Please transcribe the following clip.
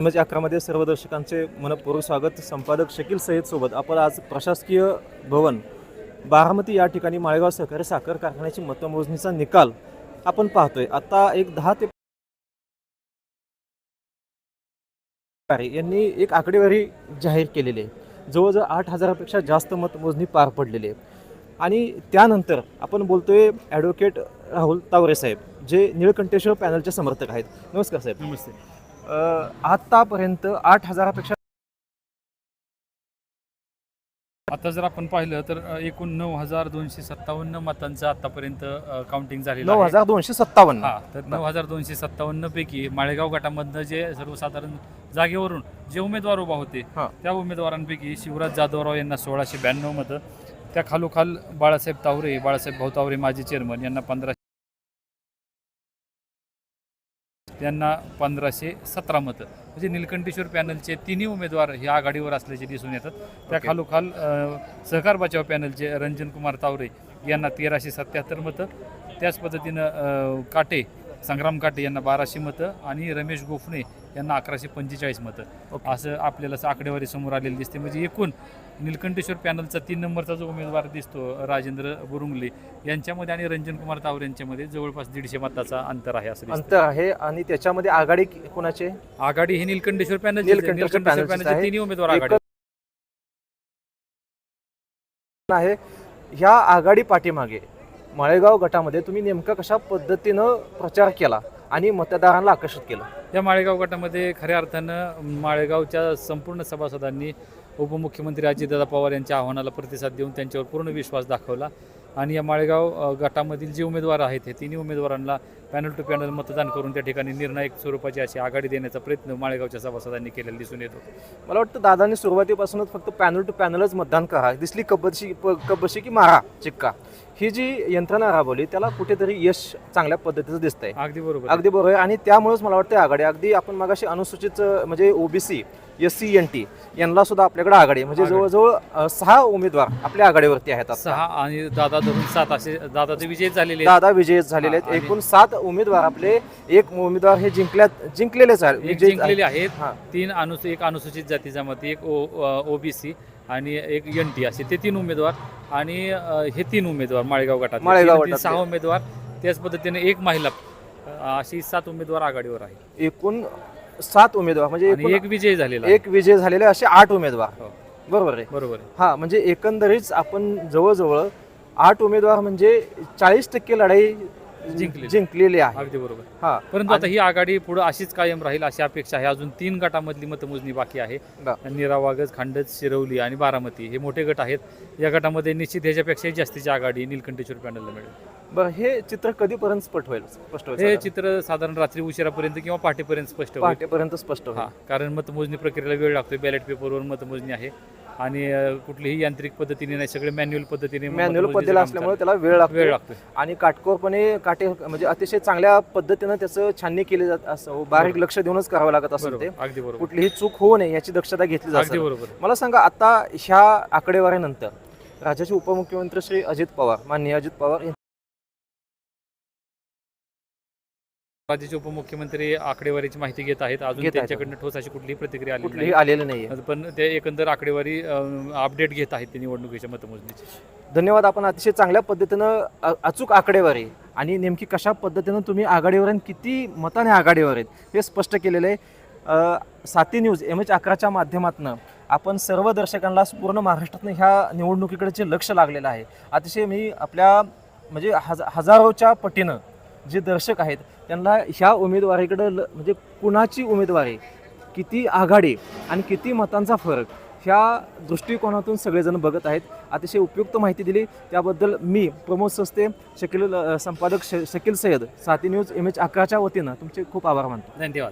म्हणजे अकरामध्ये सर्व दर्शकांचे मनपूर्वक स्वागत. संपादक शकील सय्यद सोबत आपण आज प्रशासकीय भवन बारामती या ठिकाणी माळेगाव सहकारी साखर कारखान्याची मतमोजणीचा निकाल आपण पाहतोय. आता एक दहा ते यांनी एक आकडेवारी जाहीर केलेली आहे. जवळजवळ आठ हजारापेक्षा जास्त मतमोजणी पार पडलेली आहे. आणि त्यानंतर आपण बोलतोय ॲडव्होकेट राहुल तावरे साहेब जे निळकंठेश्वर पॅनलचे समर्थक आहेत. नमस्कार साहेब. नमस्ते. आतापर्यंत आठ हजारापेक्षा आता जर आपण पाहिलं तर एकूण नऊ हजार दोनशे सत्तावन्न मतांचं आतापर्यंत काउंटिंग झालेलं नऊ. हजार दोनशे सत्तावन्न हा तर नऊ हजार दोनशे सत्तावन्न पैकी माळेगाव गटामधनं जे सर्वसाधारण जागेवरून जे उमेदवार उभा होते. त्या उमेदवारांपैकी शिवराज जाधवराव यांना सोळाशे ब्याण्णव मतं त्या खालोखाल बाळासाहेब तावरे बाळासाहेब भाऊ तावरे माजी चेअरमन यांना पंधरा त्यांना पंधराशे सतरा मतं. म्हणजे निलकंठेश्वर पॅनलचे तिन्ही उमेदवार हे आघाडीवर असल्याचे दिसून येतात. त्या. खालोखाल सहकार बचाव पॅनलचे रंजन कुमार तावरे यांना तेराशे सत्याहत्तर मतं. त्याच पद्धतीनं काटे संग्राम काटे यांना बाराशे मतं आणि रमेश गोफणे यांना अकराशे पंचेचाळीस मतं. असं आपल्याला असं आकडेवारी समोर आलेली दिसते म्हणजे एकूण निलकंठेश्वर पॅनलचा तीन नंबरचा जो उमेदवार दिसतो राजेंद्र बुरुंगले यांच्यामध्ये आणि रंजन कुमार तावरे यांच्यामध्ये जवळपास दीडशे मताचा अंतर आहे असं. अंतर आहे आणि त्याच्यामध्ये आघाडी कोणाचे? आघाडी हे निलकंठेश्वर पॅनल निलकंठेश्वर पॅनलचे. तिन्ही उमेदवार आघाडी. आहे. ह्या आघाडी पाठीमागे. माळेगाव गटामध्ये तुम्ही नेमका कशा पद्धतीनं प्रचार केला आणि मतदारांना आकर्षित केलं? या माळेगाव गटामध्ये खऱ्या अर्थानं माळेगावच्या संपूर्ण सभासदांनी उपमुख्यमंत्री अजितदादा पवार यांच्या आव्हानाला प्रतिसाद देऊन त्यांच्यावर पूर्ण विश्वास दाखवला. आणि या माळेगाव गटामधील जे उमेदवार आहेत हे तिन्ही उमेदवारांना पॅनल टू पॅनल मतदान करून त्या ठिकाणी निर्णायक स्वरूपाची अशी आघाडी देण्याचा प्रयत्न माळेगावच्या सभासदांनी केलेला दिसून येतो. मला वाटतं दादांनी सुरुवातीपासूनच फक्त पॅनल टू पॅनलच मतदान करा. दिसली कब्बशी प- कब्बशी की मारा चिक्का. ही जी यंत्रणा राबवली त्याला कुठेतरी यश चांगल्या पद्धतीचं दिसतंय अगदी बरोबर अगदी बरोबर आहे आणि त्यामुळेच मला वाटतं आघाडी अगदी आपण मगाशी अनुसूचित म्हणजे OBC S C N T यांना सुद्धा आपल्याकडे आघाडी. म्हणजे. जवळजवळ सहा उमेदवार आपल्या आघाडीवरती आहेत. सहा आणि दादा धरून सात असे दादाचे विजय झालेले. दादा विजय झालेले आहेत एकूण सात उमेदवार आपले एक उमेदवार हे जिंकल्यात जिंकलेलेच आहेत जिंकलेले आहेत हा. तीन अनुस एक अनुसूचित जाती जमाती एक ओ बी सी आणि एक एन टी असे ते तीन उमेदवार आणि हे तीन उमेदवार माळेगाव गटात माळेगाव तीन- गटातले. सहा उमेदवार त्याच पद्धतीने एक महिला अशी सात उमेदवार आघाडीवर आहे एकूण सात उमेदवार म्हणजे आणि एकूण एक विजय झालेला आहे. एक विजय झालेले असे आठ उमेदवार हो. बरोबर आहे बरोबर आहे हा म्हणजे एकंदरीत आपण जवळजवळ आठ उमेदवार म्हणजे चाळीस टक्के लढाई जिंकलेली. जिंकलेली आहे. अगदी बरोबर. हा. परंतु आता ही आघाडी पुढे अशीच कायम राहील अशी अपेक्षा आहे. अजून तीन गटामधली मतमोजणी बाकी आहे. निरावागज खांडत शिरवली आणि बारामती हे मोठे गट आहेत. या गटामध्ये निश्चित ह्याच्यापेक्षाही जास्तीची आघाडी निलकंठेश्वर पॅनलला मिळेल. बरं हे चित्र कधीपर्यंत स्पष्ट होईल? स्पष्ट होईल हे? चित्र साधारण रात्री उशिरापर्यंत किंवा पहाटेपर्यंत स्पष्ट होईल. पहाटेपर्यंत स्पष्ट हा होईल कारण मतमोजणी प्रक्रियेला वेळ लागतो बॅलेट पेपरवर मतमोजणी आहे. आणि कुठलीही यांत्रिक पद्धतीने नाही सगळे मॅन्युअल पद्धतीने मॅन्युअल पद्धतीला असल्यामुळे. त्याला वेळ लागतो. वेळ लागतो आणि काटकोरपणे काटे म्हणजे अतिशय चांगल्या पद्धतीनं त्याचं छाननी केली जात असं. बारीक लक्ष देऊनच करावं लागत असेल ते. अगदी बरोबर. कुठलीही चूक होऊ नये याची दक्षता घेतली अगदी जाते बरोबर. मला सांगा आता ह्या आकडेवारीनंतर राज्याचे उपमुख्यमंत्री श्री अजित पवार माननीय अजित पवार राज्याचे उपमुख्यमंत्री आकडेवारीची माहिती घेत आहेत. अजून घेत आहेत. त्यांच्याकडनं ठोस अशी कुठलीही प्रतिक्रिया आली कुठलीही नाही. आलेले नाहीये. पण ते एकंदर आकडेवारी अपडेट घेत आहेत ते निवडणुकीच्या मतमोजणीची. धन्यवाद. आपण अतिशय चांगल्या पद्धतीनं अ- अचूक आकडेवारी आणि नेमकी कशा पद्धतीनं तुम्ही आघाडीवर आणि किती मताने आघाडीवर आहेत हे स्पष्ट केलेलं आहे. अ, साती न्यूज एम एच अकराच्या माध्यमातून आपण सर्व दर्शकांना पूर्ण महाराष्ट्रातनं ह्या निवडणुकीकडे लक्ष लागलेलं आहे. अतिशय मी आपल्या म्हणजे हज हजारोच्या पटीनं जे दर्शक आहेत त्यांना ह्या उमेदवारीकडं ल- म्हणजे कुणाची उमेदवारी किती आघाडी आणि किती मतांचा फरक ह्या दृष्टिकोनातून सगळेजण बघत आहेत. अतिशय उपयुक्त माहिती दिली. त्याबद्दल मी प्रमोद सस्ते शकील संपादक श शकील सय्यद साती न्यूज एम एच अकराच्या वतीनं तुमचे खूप आभार मानतो. धन्यवाद.